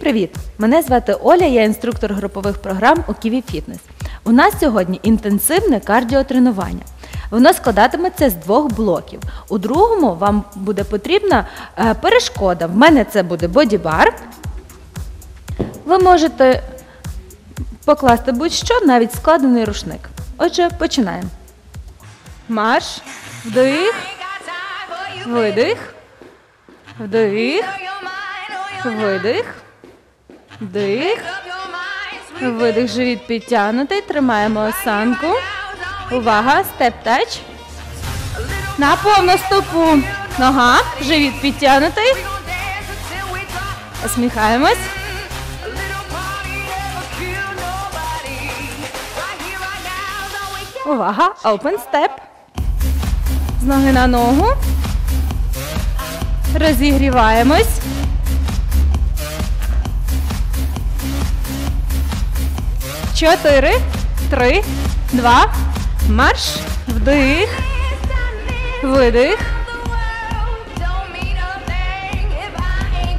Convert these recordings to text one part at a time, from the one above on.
привіт! Мене звати Оля, я інструктор групових програм у Ківі Фітнес. У нас сьогодні інтенсивне кардіотренування. Воно складатиметься з двох блоків. У другому вам буде потрібна е, перешкода. В мене це буде бодібар. Ви можете покласти будь-що, навіть складений рушник. Отже, починаємо. Марш, вдих, видих, вдих, видих, вдих, видих, живіт підтягнутий, тримаємо осанку. Увага, степ-тач. На повну стопу. Нога, живіт підтягнутий. Усміхаємось. Увага, open step. З ноги на ногу. Розігріваємось. Чотири, три, два, марш. Вдих. Видих.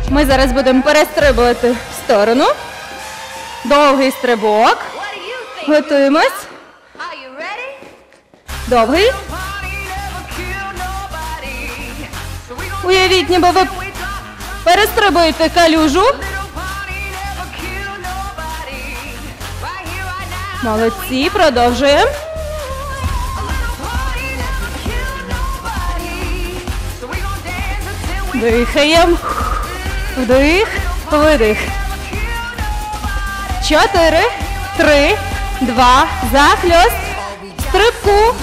Ми зараз будемо перестрибувати в сторону. Довгий стрибок. Готуємось. Довгий. Уявіть, ніби ви перестрибуєте калюжу. Молодці, продовжуємо. Дихаємо. Вдих, видих. Чотири, три, два, захльост. Стрибку.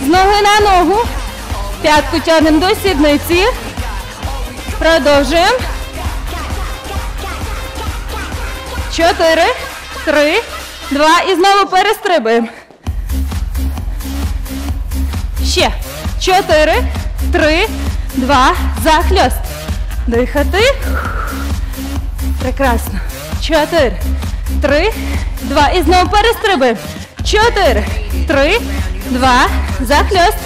З ноги на ногу. П'ятку тягнемо до сідниці. Продовжуємо. Чотири, три, два. І знову перестрибуємо. Ще. Чотири, три, два. Захльост. Дихати. Прекрасно. Чотири, три, два. І знову перестрибуємо. Чотири, три, два. Захльост.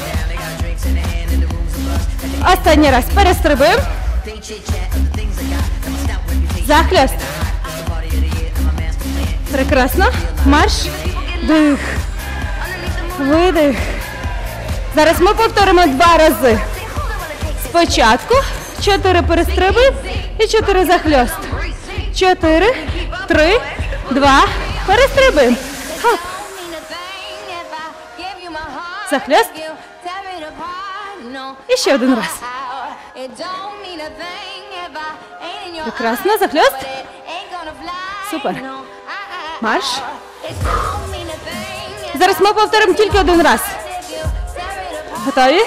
Останній раз перестрибуємо. Захльост. Прекрасно. Марш. Дих. Видих. Зараз ми повторимо два рази. Спочатку. Чотири перестрибуємо і чотири захльост. Чотири, три, два. Перестрибуємо. Хоп. Захльост. І ще один раз. Прекрасно, захльост. Супер. Марш. Зараз ми повторимо тільки один раз. Готові?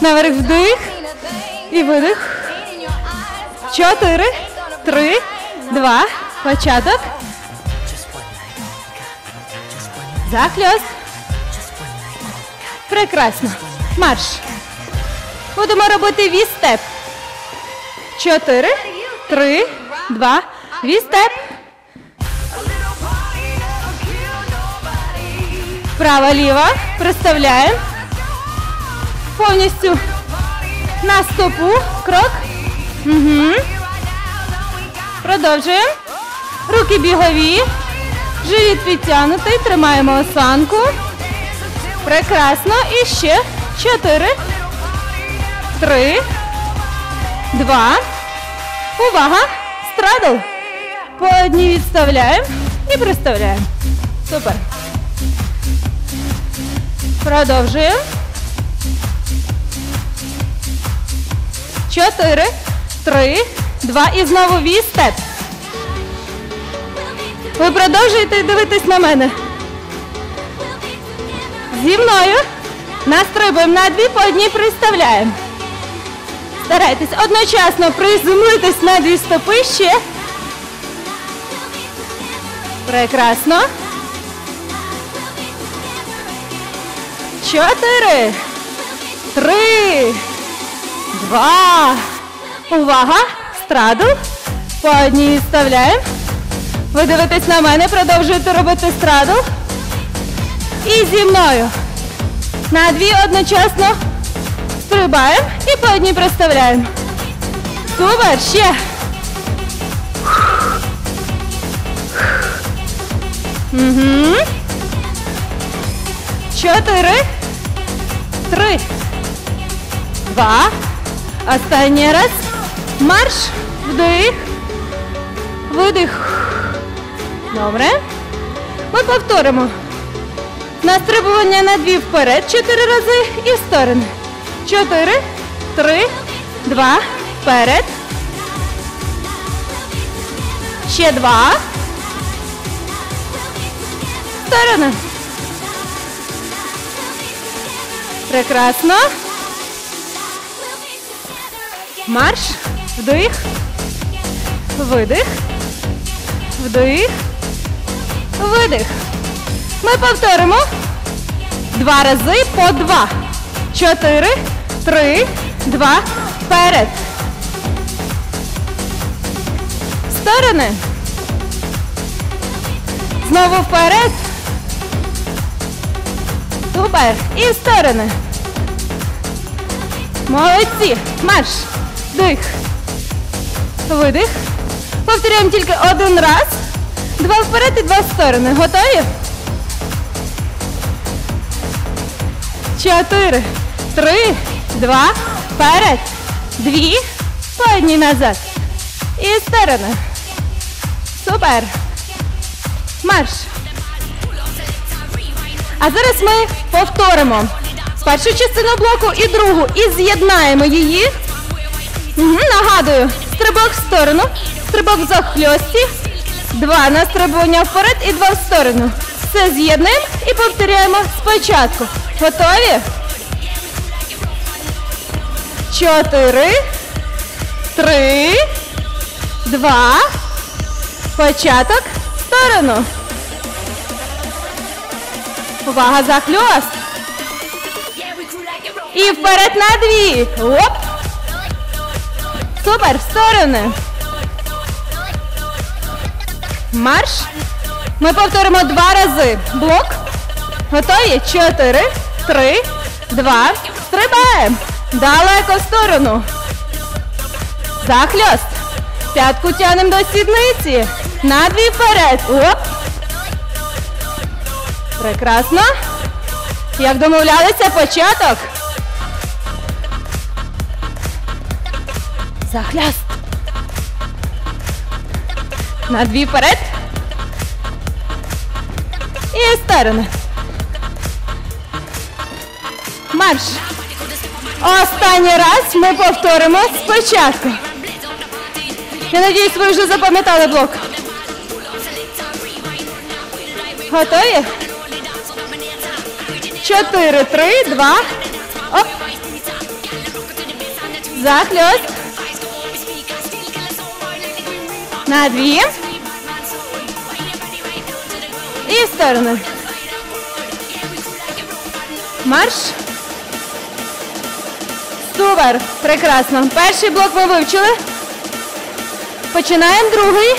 Наверх вдих і видих. Чотири, три, два. Початок. Захльост. Прекрасно. Марш. Будемо робити вістеп. Чотири, три, два. Вістеп. Права, ліва. Приставляємо. Повністю на стопу. Крок. Угу. Продовжуємо. Руки бігові. Живіт підтягнутий. Тримаємо осанку. Прекрасно. І ще. Чотири. Три. Два. Увага. Страдл. По одній відставляємо і приставляємо. Супер. Продовжуємо. Чотири, три, два. І знову вістеп. Ви продовжуєте дивитись на мене. Зі мною настрибуємо на дві, по одній приставляємо. Старайтесь одночасно приземлитись на дві стопи ще. Прекрасно. чотири, три, два. Увага! Страду. По одній вставляємо. Ви дивитесь на мене, продовжуєте робити страду. І зі мною. На дві одночасно стрибаємо і по одній проставляємо. Супер, ще. Угу. Чотири. Три. Два. Останній раз. Марш. Вдих. Видих. Добре. Ми повторимо. Настрибування на дві вперед. Чотири рази і в сторони. Чотири. Три. Два. Вперед. Ще два. Сторони. Прекрасно. Марш. Вдих. Видих. Вдих. Видих. Ми повторимо. Два рази по два. Чотири. Три. Два. Вперед. Сторони. Знову вперед. Супер. І в сторони. Молодці. Марш. Дих. Видих. Повторяємо тільки один раз. Два вперед і два в сторони. Готові? Чотири. Три. Два. Вперед. Дві. По одній назад. І в сторони. Супер. Марш. А зараз ми повторимо першу частину блоку і другу. І з'єднаємо її. Угу, нагадую, стрибок в сторону, стрибок в захльості, два настрибування вперед і два в сторону. Все з'єднуємо і повторяємо спочатку. Готові? Чотири, три, два, початок, сторону. Увага, захльост. І вперед на дві. Оп. Супер, в сторони. Марш. Ми повторимо два рази. Блок. Готові? Чотири, три, два. Стрибаємо. Далеко в сторону. Захльост. П'ятку тянемо до сідниці. На дві вперед. Оп. Прекрасно. Як домовлялися, початок. Захляст. На дві вперед. І сторони. Марш. Останній раз ми повторимо спочатку. Я надіюсь, ви вже запам'ятали блок. Готові? Чотири, три, два. Оп. Захльост. На дві. І в сторону. Марш. Супер. Прекрасно. Перший блок ми вивчили. Починаємо другий.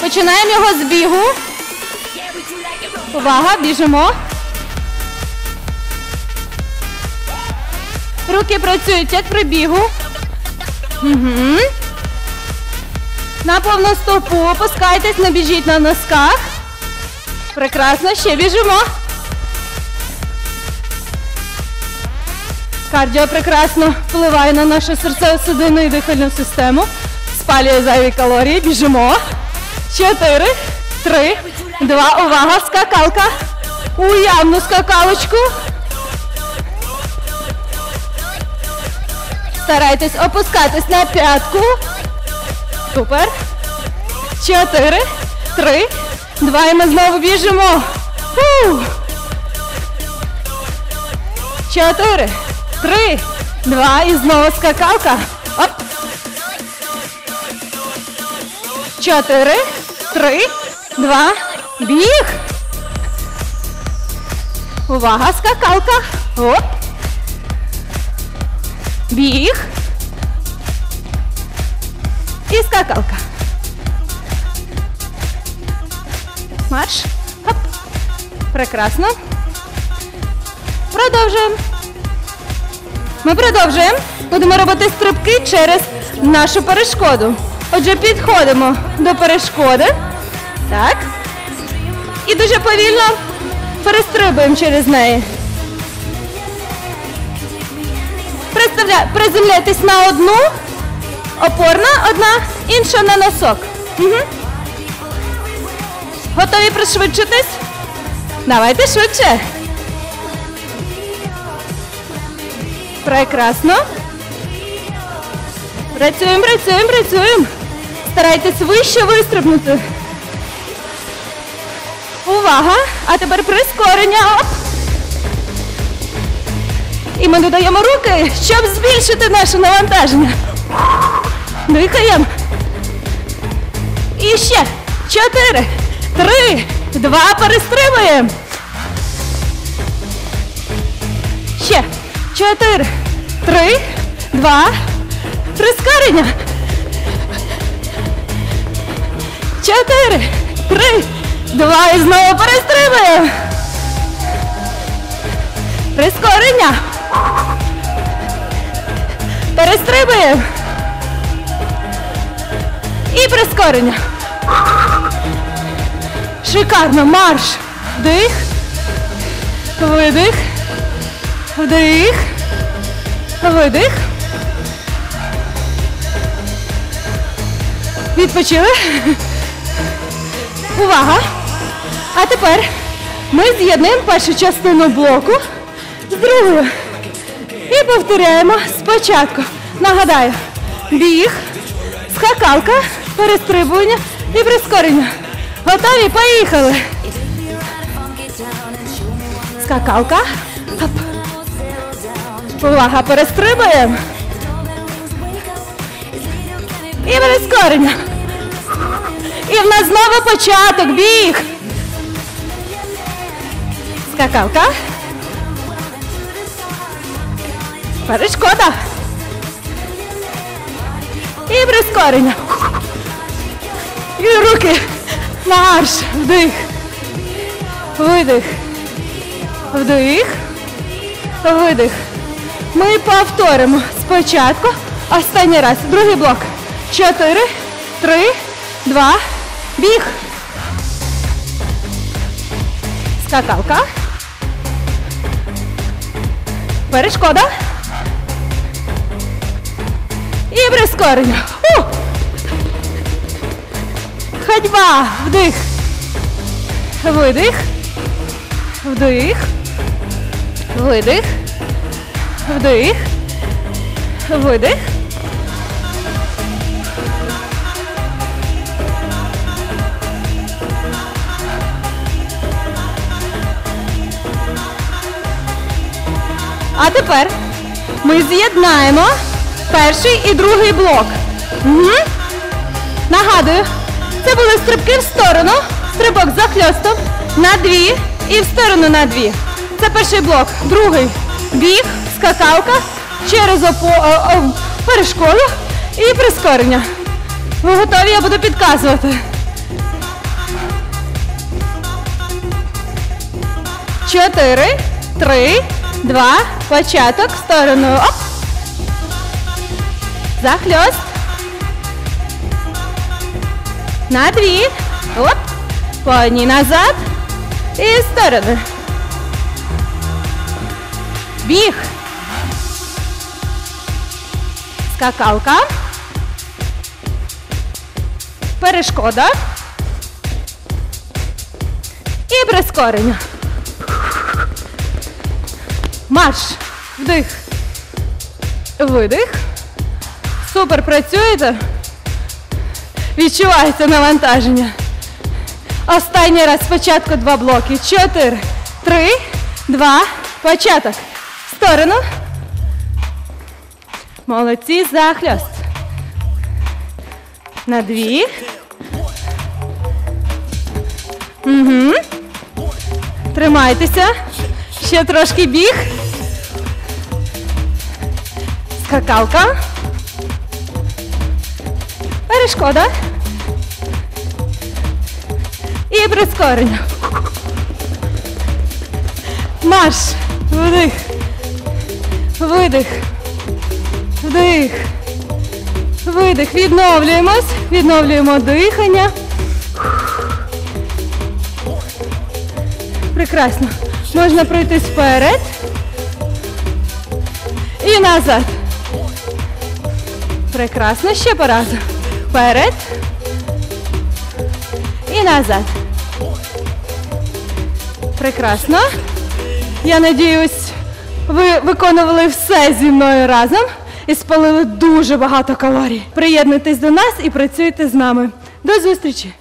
Починаємо його з бігу. Увага, біжимо. Руки працюють як при бігу. На повну стопу опускайтесь, не біжіть на носках. Прекрасно, ще біжимо. Кардіо прекрасно впливає на нашу серцево-судинну і дихальну систему. Спалює зайві калорії. Біжимо. Чотири, три, два. Увага, скакалка. Уявну скакалочку. Старайтесь опускатись на п'ятку. Супер. Чотири, три, два. І ми знову біжимо. Чотири, три, два. І знову скакалка. Оп. Чотири, три, два. Біг. Увага, скакалка. Оп. Біг. І скакалка. Марш. Хоп. Прекрасно. Продовжуємо. Ми продовжуємо. Будемо робити стрибки через нашу перешкоду. Отже, підходимо до перешкоди. Так. І дуже повільно перестрибуємо через неї. Приземляйтесь на одну, опорна одна, інша на носок. Угу. Готові пришвидшитись? Давайте швидше. Прекрасно. Працюємо, працюємо, працюємо. Старайтесь вище вистрибнути. Увага! А тепер прискорення. І ми додаємо руки, щоб збільшити наше навантаження. Дихаємо. І ще. Чотири, три, два, перестрибуємо. Ще. Чотири, три, два, прискорення. Чотири, три, два і знову перестрибуємо. Прискорення. Перестрибуємо. І прискорення. Шикарно. Марш. Вдих. Видих. Вдих. Видих. Відпочили. Увага! А тепер ми з'єднуємо першу частину блоку з другою. І повторяємо спочатку. Нагадаю, біг, скакалка, перестрибування і прискорення. Готові? Поїхали. Скакалка. Оп. Увага, перестрибуємо. І прискорення. І в нас знову початок, біг. Скакалка. Перешкода. І прискорення. І руки. Марш. Вдих. Видих. Вдих. Видих. Ми повторимо спочатку. Останній раз. Другий блок. Чотири, три, два, біг. Скакалка. Перешкода. І прискорення. У! Ходьба. Вдих. Видих. Вдих. Видих. Вдих. Видих. А тепер ми з'єднаємо перший і другий блок. Угу. Нагадую, це були стрибки в сторону, стрибок за хльостом на дві і в сторону на дві. Це перший блок. Другий біг, скакалка через опо, о, о, перешкоду і прискорення. Ви готові? Я буду підказувати. Чотири, три, два, початок, в сторону. Оп. Захльост. На дві. Оп. По одній назад. І в сторону. Біг. Скакалка. Перешкода. І прискорення. Марш. Вдих. Видих. Супер працюєте. Відчувається навантаження. Останній раз спочатку два блоки. Чотири, три, два, початок. В сторону. Молодці, захльост. На дві. Угу. Тримайтеся. Ще трошки біг. Скакалка. Перешкода. І прискорення. Марш. Вдих. Видих. Вдих. Видих. Відновлюємось. Відновлюємо дихання. Прекрасно. Можна пройтись вперед. І назад. Прекрасно. Ще по разу. Вперед. І назад. Прекрасно. Я надіюсь, ви виконували все зі мною разом і спалили дуже багато калорій. Приєднуйтесь до нас і працюйте з нами. До зустрічі!